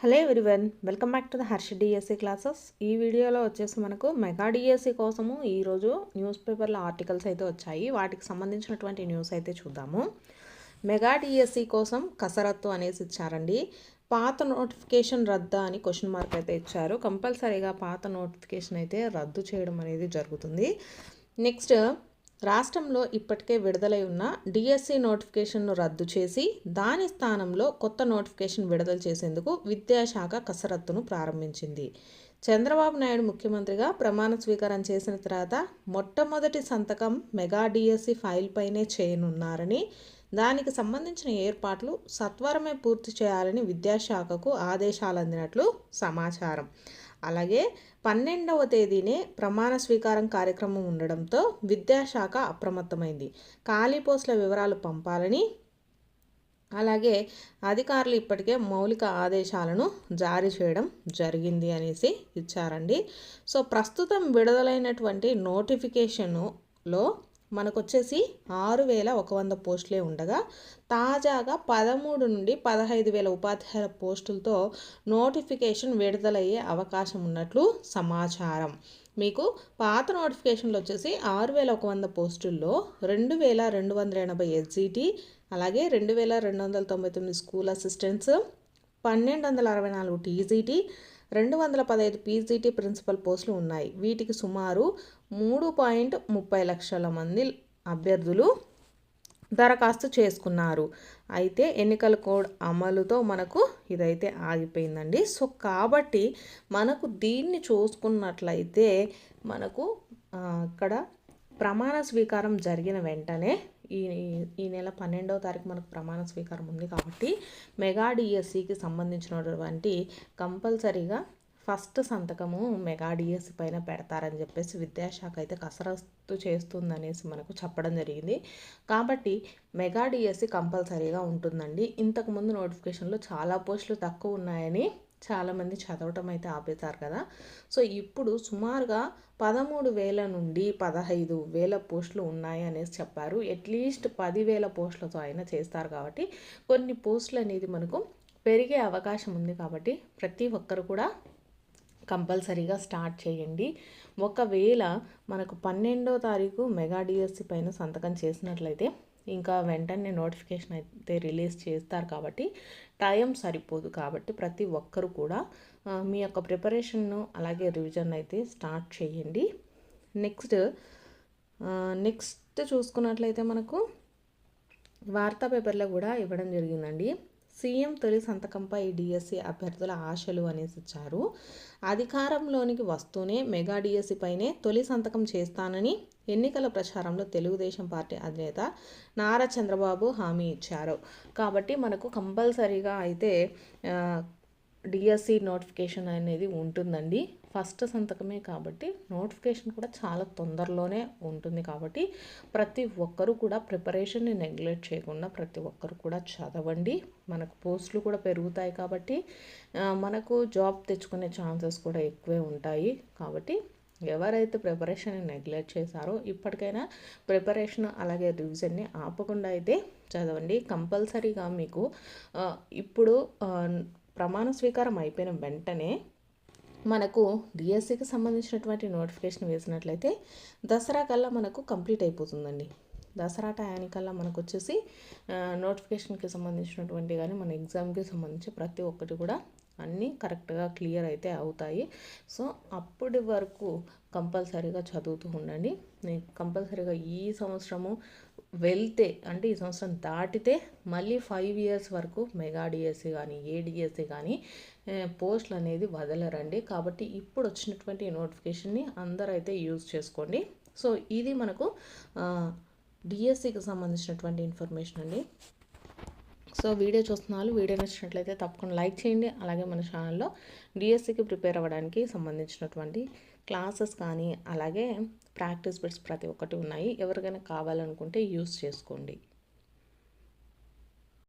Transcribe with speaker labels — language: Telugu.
Speaker 1: Hello everyone welcome back to the Harsha DSC classes. ఈ వీడియోలో వచ్చేసి మనకు మెగా డిఎస్సి కోసము ఈరోజు న్యూస్ పేపర్లో ఆర్టికల్స్ అయితే వచ్చాయి. వాటికి సంబంధించినటువంటి న్యూస్ అయితే చూద్దాము. మెగా డిఎస్సి కోసం కసరత్తు అనేసి ఇచ్చారండి. పాత నోటిఫికేషన్ రద్దా అని క్వశ్చన్ మార్క్ అయితే ఇచ్చారు. కంపల్సరీగా పాత నోటిఫికేషన్ అయితే రద్దు చేయడం అనేది జరుగుతుంది. నెక్స్ట్ రాష్ట్రంలో ఇప్పటికే విడుదలై ఉన్న డిఎస్సి నోటిఫికేషన్ను రద్దు చేసి దాని స్థానంలో కొత్త నోటిఫికేషన్ విడుదల చేసేందుకు విద్యాశాఖ కసరత్తును ప్రారంభించింది. చంద్రబాబు నాయుడు ముఖ్యమంత్రిగా ప్రమాణ స్వీకారం చేసిన తర్వాత మొట్టమొదటి సంతకం మెగా డిఎస్సి ఫైల్ పైనే చేయనున్నారని దానికి సంబంధించిన ఏర్పాట్లు సత్వరమే పూర్తి చేయాలని విద్యాశాఖకు ఆదేశాలు అందినట్లు సమాచారం. అలాగే పన్నెండవ తేదీనే ప్రమాణ స్వీకారం కార్యక్రమం ఉండడంతో విద్యాశాఖ అప్రమత్తమైంది. ఖాళీ పోస్టుల వివరాలు పంపాలని అలాగే అధికారులు ఇప్పటికే మౌలిక ఆదేశాలను జారీ చేయడం జరిగింది అనేసి ఇచ్చారండి. సో ప్రస్తుతం విడుదలైనటువంటి నోటిఫికేషన్లో మనకు వచ్చేసి ఆరు వేల ఒక వంద పోస్టులే ఉండగా తాజాగా పదమూడు నుండి పదహైదు వేల ఉపాధ్యాయుల పోస్టులతో నోటిఫికేషన్ విడుదలయ్యే అవకాశం ఉన్నట్లు సమాచారం. మీకు పాత నోటిఫికేషన్లు వచ్చేసి ఆరు వేల ఒక వంద పోస్టుల్లో రెండు వేల రెండు వందల ఎనభై ఎస్జిటి అలాగే రెండు వేల రెండు వందల తొంభై తొమ్మిది స్కూల్ అసిస్టెంట్స్ పన్నెండు వందల అరవై నాలుగు టీజీటీ రెండు వందల పదహైదు పీజీటీ ప్రిన్సిపల్ పోస్టులు ఉన్నాయి. వీటికి సుమారు మూడు పాయింట్ ముప్పై లక్షల మంది అభ్యర్థులు దరఖాస్తు చేసుకున్నారు. అయితే ఎన్నికల కోడ్ అమలుతో మనకు ఇదైతే ఆగిపోయిందండి. సో కాబట్టి మనకు దీన్ని చూసుకున్నట్లయితే మనకు ఇక్కడ ప్రమాణ స్వీకారం జరిగిన వెంటనే ఈ ఈ నెల పన్నెండవ తారీఖు మనకు ప్రమాణ స్వీకారం ఉంది కాబట్టి మెగా డిఎస్సికి సంబంధించినటువంటి కంపల్సరీగా ఫస్ట్ సంతకము మెగా డిఎస్సి పైన పెడతారని చెప్పేసి విద్యాశాఖ అయితే కసరత్తు చేస్తుందనేసి మనకు చెప్పడం జరిగింది. కాబట్టి మెగా డిఎస్సి కంపల్సరీగా ఉంటుందండి. ఇంతకుముందు నోటిఫికేషన్లో చాలా పోస్టులు తక్కువ ఉన్నాయని చాలామంది చదవటం అయితే ఆపేశారు కదా. సో ఇప్పుడు సుమారుగా పదమూడు వేల నుండి పదహైదు వేల పోస్టులు ఉన్నాయి అనేసి చెప్పారు. అట్లీస్ట్ పదివేల పోస్టులతో అయినా చేస్తారు కాబట్టి కొన్ని పోస్టులు అనేది మనకు పెరిగే అవకాశం ఉంది కాబట్టి ప్రతి ఒక్కరు కూడా కంపల్సరీగా స్టార్ట్ చేయండి. ఒకవేళ మనకు పన్నెండో తారీఖు మెగా డిఎస్సి పైన సంతకం చేసినట్లయితే ఇంకా వెంటనే నోటిఫికేషన్ అయితే రిలీజ్ చేస్తారు కాబట్టి టైం సరిపోదు కాబట్టి ప్రతి ఒక్కరు కూడా మీ యొక్క ప్రిపరేషన్ను అలాగే రివిజన్ అయితే స్టార్ట్ చేయండి. నెక్స్ట్ నెక్స్ట్ చూసుకున్నట్లయితే మనకు వార్తా పేపర్లో కూడా ఇవ్వడం జరిగిందండి. సీఎం తొలి సంతకంపై డిఎస్సి అభ్యర్థుల ఆశలు అనేసి ఇచ్చారు. అధికారంలోనికి వస్తూనే మెగా డిఎస్సి పైనే తొలి సంతకం చేస్తానని ఎన్నికల ప్రచారంలో తెలుగుదేశం పార్టీ అధినేత నారా చంద్రబాబు హామీ ఇచ్చారు. కాబట్టి మనకు కంపల్సరీగా అయితే డిఎస్సి నోటిఫికేషన్ అనేది ఉంటుందండి. ఫస్ట్ సంతకమే కాబట్టి నోటిఫికేషన్ కూడా చాలా తొందరలోనే ఉంటుంది కాబట్టి ప్రతి ఒక్కరూ కూడా ప్రిపరేషన్ని నెగ్లెక్ట్ చేయకుండా ప్రతి ఒక్కరు కూడా చదవండి. మనకు పోస్టులు కూడా పెరుగుతాయి కాబట్టి మనకు జాబ్ తెచ్చుకునే ఛాన్సెస్ కూడా ఎక్కువే ఉంటాయి కాబట్టి ఎవరైతే ప్రిపరేషన్ నెగ్లెక్ట్ చేశారో ఇప్పటికైనా ప్రిపరేషన్ అలాగే రివిజన్ని ఆపకుండా అయితే చదవండి. కంపల్సరీగా మీకు ఇప్పుడు ప్రమాణ స్వీకారం అయిపోయిన వెంటనే మనకు డిఎస్సికి సంబంధించినటువంటి నోటిఫికేషన్ వేసినట్లయితే దసరా కల్లా మనకు కంప్లీట్ అయిపోతుందండి. దసరా టయానికల్లా మనకు వచ్చేసి నోటిఫికేషన్కి సంబంధించినటువంటి కానీ మన ఎగ్జామ్కి సంబంధించి ప్రతి ఒక్కటి కూడా అన్నీ కరెక్ట్గా క్లియర్ అయితే అవుతాయి. సో అప్పటి వరకు కంపల్సరీగా చదువుతూ ఉండండి. కంపల్సరీగా ఈ సంవత్సరము వెళ్తే అంటే ఈ సంవత్సరం దాటితే మళ్ళీ ఫైవ్ ఇయర్స్ వరకు మెగా డిఎస్సి కానీ ఏడిఎస్సి కానీ పోస్టులు అనేది వదలరండి. కాబట్టి ఇప్పుడు వచ్చినటువంటి నోటిఫికేషన్ని అందరూ అయితే యూజ్ చేసుకోండి. సో ఇది మనకు డిఎస్సికి సంబంధించినటువంటి ఇన్ఫర్మేషన్ అండి. సో వీడియో చూస్తున్నారు వీడియో నచ్చినట్లయితే తప్పకుండా లైక్ చేయండి. అలాగే మన ఛానల్లో డిఎస్సికి ప్రిపేర్ అవ్వడానికి సంబంధించినటువంటి క్లాసెస్ కానీ అలాగే ప్రాక్టీస్ బిట్స్ ప్రతి ఒక్కటి ఉన్నాయి. ఎవరికైనా కావాలనుకుంటే యూస్ చేసుకోండి.